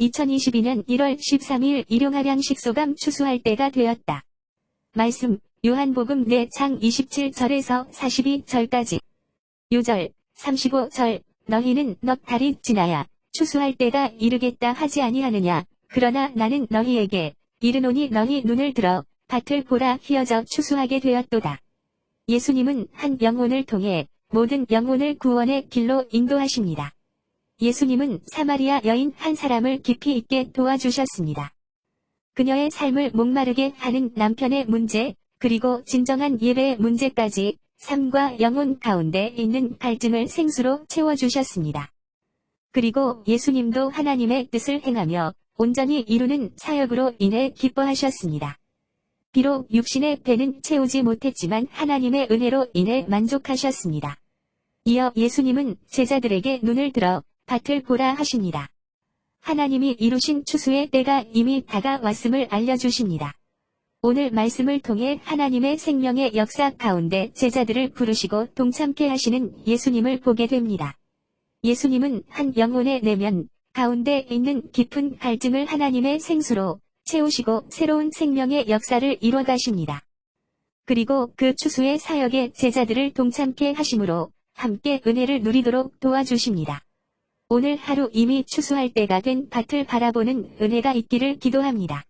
2022년 1월 13일 일용하량 식소감 추수할 때가 되었다. 말씀 요한복음 4장 27절에서 42절까지 요절 35절 너희는 넉 달이 지나야 추수할 때가 이르겠다 하지 아니하느냐 그러나 나는 너희에게 이르노니 너희 눈을 들어 밭을 보라 휘어져 추수하게 되었도다. 예수님은 한 영혼을 통해 모든 영혼을 구원의 길로 인도하십니다. 예수님은 사마리아 여인 한 사람을 깊이 있게 도와주셨습니다. 그녀의 삶을 목마르게 하는 남편의 문제, 그리고 진정한 예배의 문제까지 삶과 영혼 가운데 있는 갈증을 생수로 채워주셨습니다. 그리고 예수님도 하나님의 뜻을 행하며 온전히 이루는 사역으로 인해 기뻐하셨습니다. 비록 육신의 배는 채우지 못했지만 하나님의 은혜로 인해 만족하셨습니다. 이어 예수님은 제자들에게 눈을 들어 밭을 보라 하십니다. 하나님이 이루신 추수의 때가 이미 다가왔음을 알려주십니다. 오늘 말씀을 통해 하나님의 생명의 역사 가운데 제자들을 부르시고 동참케 하시는 예수님을 보게 됩니다. 예수님은 한 영혼의 내면 가운데 있는 깊은 갈증을 하나님의 생수로 채우시고 새로운 생명의 역사를 이뤄가십니다. 그리고 그 추수의 사역에 제자들을 동참케 하심으로 함께 은혜를 누리도록 도와주십니다. 오늘 하루 이미 추수할 때가 된 밭을 바라보는 은혜가 있기를 기도합니다.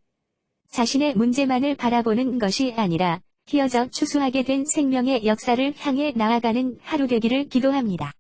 자신의 문제만을 바라보는 것이 아니라 휘어져 추수하게 된 생명의 역사를 향해 나아가는 하루 되기를 기도합니다.